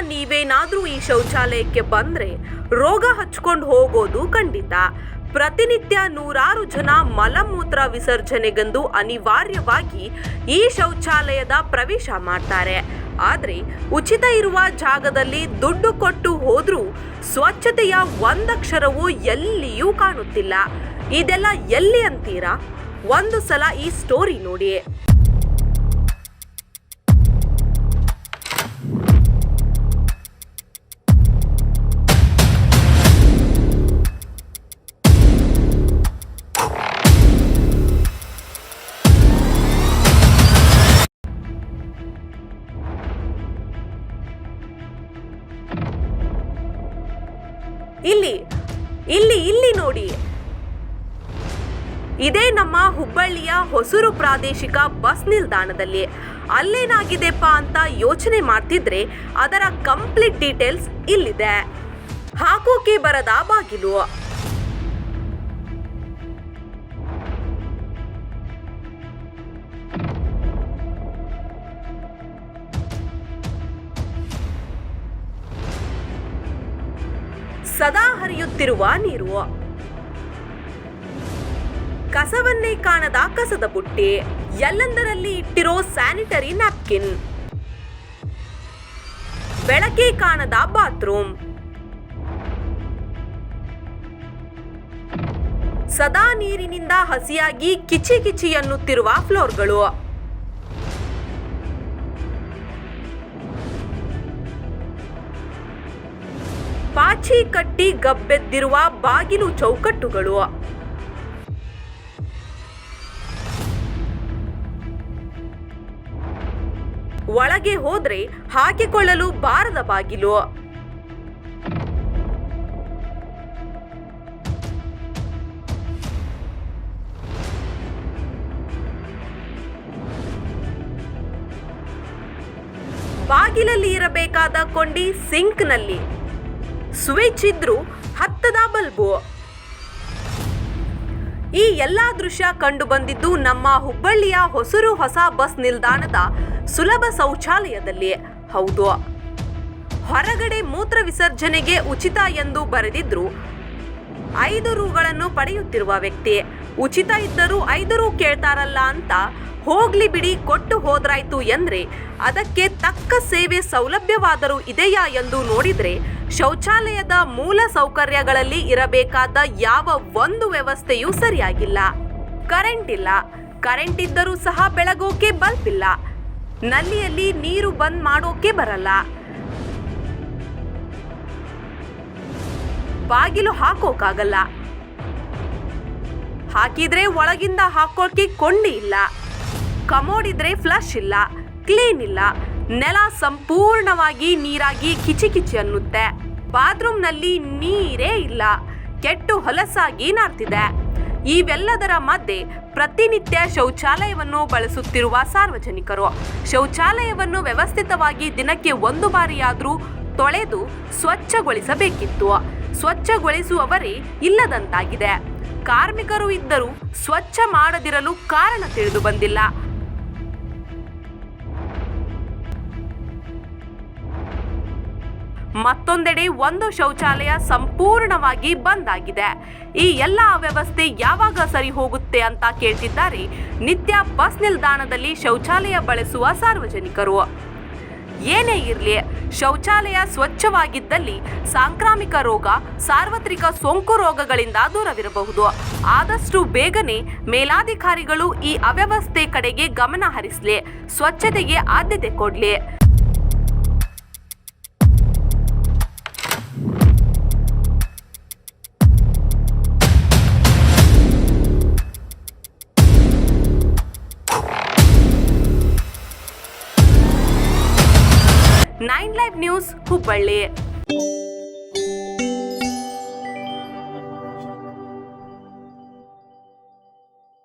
ನೀವೇನಾದ್ರೂ ಈ ಶೌಚಾಲಯಕ್ಕೆ ಬಂದ್ರೆ ರೋಗ ಹಚ್ಕೊಂಡು ಹೋಗೋದು ಖಂಡಿತ. ಪ್ರತಿನಿತ್ಯ ನೂರಾರು ಜನ ಮಲಮೂತ್ರ ವಿಸರ್ಜನೆಗೆಂದು ಅನಿವಾರ್ಯವಾಗಿ ಈ ಶೌಚಾಲಯದ ಪ್ರವೇಶ ಮಾಡ್ತಾರೆ. ಆದರೆ ಉಚಿತ ಇರುವ ಜಾಗದಲ್ಲಿ ದುಡ್ಡು ಕೊಟ್ಟು ಹೋದರೂ ಸ್ವಚ್ಛತೆಯ ಒಂದಕ್ಷರವೂ ಎಲ್ಲಿಯೂ ಕಾಣುತ್ತಿಲ್ಲ. ಇದೆಲ್ಲ ಎಲ್ಲಿ ಅಂತೀರಾ? ಒಂದು ಸಲ ಈ ಸ್ಟೋರಿ ನೋಡಿ ಇಲ್ಲಿ ಇಲ್ಲಿ ಇಲ್ಲಿ ನೋಡಿ. ಇದೇ ನಮ್ಮ ಹುಬ್ಬಳ್ಳಿಯ ಹೊಸೂರು ಪ್ರಾದೇಶಿಕ ಬಸ್ ನಿಲ್ದಾಣದಲ್ಲಿ. ಅಲ್ಲೇನಾಗಿದೆಪ್ಪ ಅಂತ ಯೋಚನೆ ಮಾಡ್ತಿದ್ರೆ ಅದರ ಕಂಪ್ಲೀಟ್ ಡೀಟೇಲ್ಸ್ ಇಲ್ಲಿದೆ. ಹಾಕೋಕೆ ಬರದ ಬಾಗಿಲು. ಸದಾ ಹರಿಯುತ್ತಿರುವ ನೀರು. ಕಸವನ್ನೇ ಕಾಣದ ಕಸದ ಬುಟ್ಟಿ, ಎಲ್ಲೆಂದರಲ್ಲಿ ಇಟ್ಟಿರೋ ಸ್ಯಾನಿಟರಿ ನ್ಯಾಪ್ಕಿನ್. ಬೆಳಕೆ ಕಾಣದ ಬಾತ್ರೂಮ್. ಸದಾ ನೀರಿನಿಂದ ಹಸಿಯಾಗಿ ಕಿಚಿ ಕಿಚಿ ಅನ್ನುತ್ತಿರುವ ಫ್ಲೋರ್ಗಳು. ಪಾಚಿ ಕಟ್ಟಿ ಗಬ್ಬೆದ್ದಿರುವ ಬಾಗಿಲು ಚೌಕಟ್ಟುಗಳು. ಒಳಗೆ ಹೋದ್ರೆ ಹಾಕಿಕೊಳ್ಳಲು ಬಾರದ ಬಾಗಿಲು. ಬಾಗಿಲಲ್ಲಿ ಇರಬೇಕಾದ ಕೊಂಡಿ ಸಿಂಕ್ನಲ್ಲಿ ಸ್ವಿಚ್ ಇದ್ರೂ ಹತ್ತದ ಬಲ್ಬು. ಈ ಎಲ್ಲಾ ದೃಶ್ಯ ಕಂಡು ಬಂದಿದ್ದು ನಮ್ಮ ಹುಬ್ಬಳ್ಳಿಯ ಹೊಸರು ಹೊಸ ಬಸ್ ನಿಲ್ದಾಣದ ಸುಲಭ ಶೌಚಾಲಯದಲ್ಲಿ. ಹೌದು. ಹೊರಗಡೆ ಮೂತ್ರ ವಿಸರ್ಜನೆಗೆ ಉಚಿತ ಎಂದು ಬರೆದಿದ್ರು. ಐದು ರೂಗಳನ್ನು ಪಡೆಯುತ್ತಿರುವ ವ್ಯಕ್ತಿ. ಉಚಿತ ಇದ್ದರೂ ಐದು ರೂ ಕೇಳ್ತಾರಲ್ಲ ಅಂತ ಹೋಗ್ಲಿ ಬಿಡಿ, ಕೊಟ್ಟು ಹೋದ್ರಾಯ್ತು ಎಂದ್ರೆ ಅದಕ್ಕೆ ತಕ್ಕ ಸೇವೆ ಸೌಲಭ್ಯವಾದರೂ ಇದೆಯಾ ಎಂದು ನೋಡಿದ್ರೆ ಶೌಚಾಲಯದ ಮೂಲ ಸೌಕರ್ಯಗಳಲ್ಲಿ ಇರಬೇಕಾದ ಯಾವ ಒಂದು ವ್ಯವಸ್ಥೆಯೂ ಸರಿಯಾಗಿಲ್ಲ. ಕರೆಂಟ್ ಇಲ್ಲ. ಕರೆಂಟ್ ಇದ್ದರೂ ಸಹ ಬೆಳಗೋಕೆ ಬಲ್ಬ್ ಇಲ್ಲ. ನಲ್ಲಿಯಲ್ಲಿ ನೀರು ಬಂದ್ ಮಾಡೋಕೆ ಬರಲ್ಲ. ಬಾಗಿಲು ಹಾಕೋಕ್ಕಾಗಲ್ಲ ಹಾಕಿದ್ರೆ ಒಳಗಿಂದ ಹಾಕೋಕೆ ಕೊಂಡಿ ಇಲ್ಲ. ಕಮೋಡ್ ಇದ್ರೆ ಫ್ಲಶ್ ಇಲ್ಲ, ಕ್ಲೀನ್ ಇಲ್ಲ. ನೆಲ ಸಂಪೂರ್ಣವಾಗಿ ನೀರಾಗಿ ಕಿಚಿ ಕಿಚಿ ಅನ್ನುತ್ತೆ. ಬಾತ್ರೂಮ್ನಲ್ಲಿ ನೀರೇ ಇಲ್ಲ. ಕೆಟ್ಟು ಹೊಲಸಾಗಿ ನಾರ್ತಿದೆ. ಇವೆಲ್ಲದರ ಮಧ್ಯೆ ಪ್ರತಿನಿತ್ಯ ಶೌಚಾಲಯವನ್ನು ಬಳಸುತ್ತಿರುವ ಸಾರ್ವಜನಿಕರು. ಶೌಚಾಲಯವನ್ನು ವ್ಯವಸ್ಥಿತವಾಗಿ ದಿನಕ್ಕೆ ಒಂದು ಬಾರಿಯಾದರೂ ತೊಳೆದು ಸ್ವಚ್ಛಗೊಳಿಸಬೇಕಿತ್ತು. ಸ್ವಚ್ಛಗೊಳಿಸುವವರೇ ಇಲ್ಲದಂತಾಗಿದೆ. ಕಾರ್ಮಿಕರು ಇದ್ದರೂ ಸ್ವಚ್ಛ ಮಾಡದಿರಲು ಕಾರಣ ತಿಳಿದು ಬಂದಿಲ್ಲ. ಮತ್ತೊಂದೆಡೆ ಒಂದು ಶೌಚಾಲಯ ಸಂಪೂರ್ಣವಾಗಿ ಬಂದ್ ಆಗಿದೆ. ಈ ಎಲ್ಲ ಅವ್ಯವಸ್ಥೆ ಯಾವಾಗ ಸರಿ ಹೋಗುತ್ತೆ ಅಂತ ಕೇಳ್ತಿದ್ದಾರೆ ನಿತ್ಯ ಬಸ್ ನಿಲ್ದಾಣದಲ್ಲಿ ಶೌಚಾಲಯ ಬಳಸುವ ಸಾರ್ವಜನಿಕರು. ಏನೇ ಇರಲಿ, ಶೌಚಾಲಯ ಸ್ವಚ್ಛವಾಗಿದ್ದಲ್ಲಿ ಸಾಂಕ್ರಾಮಿಕ ರೋಗ, ಸಾರ್ವತ್ರಿಕ ಸೋಂಕು ರೋಗಗಳಿಂದ ದೂರವಿರಬಹುದು. ಆದಷ್ಟು ಬೇಗನೆ ಮೇಲಾಧಿಕಾರಿಗಳು ಈ ಅವ್ಯವಸ್ಥೆ ಕಡೆಗೆ ಗಮನ ಹರಿಸಲಿ, ಸ್ವಚ್ಛತೆಗೆ ಆದ್ಯತೆ ಕೊಡ್ಲಿ. Nine live news Hubballi